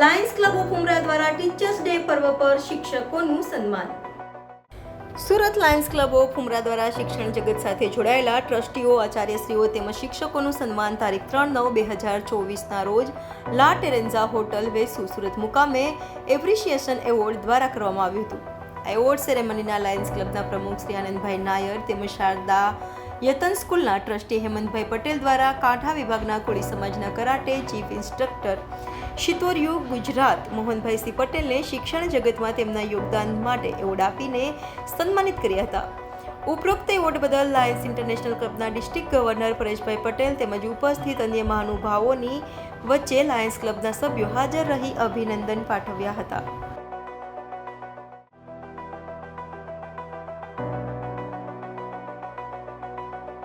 Lions club ઉમરા દ્વારા teachers day પર્વ પર શિક્ષકોનું સન્માન. Surat Lions Club of Umra દ્વારા શિક્ષણ જગત સાથે જોડાયેલા ટ્રસ્ટીઓ, આચાર્યશ્રીઓ તેમજ શિક્ષકોનું સન્માન તારીખ ત્રણ નવ બે હજાર ચોવીસના રોજ લા ટેરેન્ઝા હોટલ વેસુ સુરત મુકામે એપ્રિશિએશન એવોર્ડ દ્વારા કરવામાં આવ્યું હતું. આ એવોર્ડ સેરેમનીના લાયન્સ ક્લબના પ્રમુખ શ્રી આનંદભાઈ નાયર તેમજ શારદા યતન સ્કૂલના ટ્રસ્ટી હેમંતભાઈ પટેલ દ્વારા કાંઠા વિભાગના કોળી સમાજના karate chief instructor Shitoryu Gujarat. Mohanbhai C પટેલને શિક્ષણ જગતમાં તેમના યોગદાન માટે એવોર્ડ આપીને સન્માનિત કર્યા હતા. ઉપરોક્ત એવોર્ડ બદલ લાયન્સ ઇન્ટરનેશનલ ક્લબના ડિસ્ટ્રિક્ટ ગવર્નર પરેશભાઈ પટેલ તેમજ ઉપસ્થિત અન્ય મહાનુભાવોની વચ્ચે લાયન્સ ક્લબના સભ્યો હાજર રહી અભિનંદન પાઠવ્યા હતા.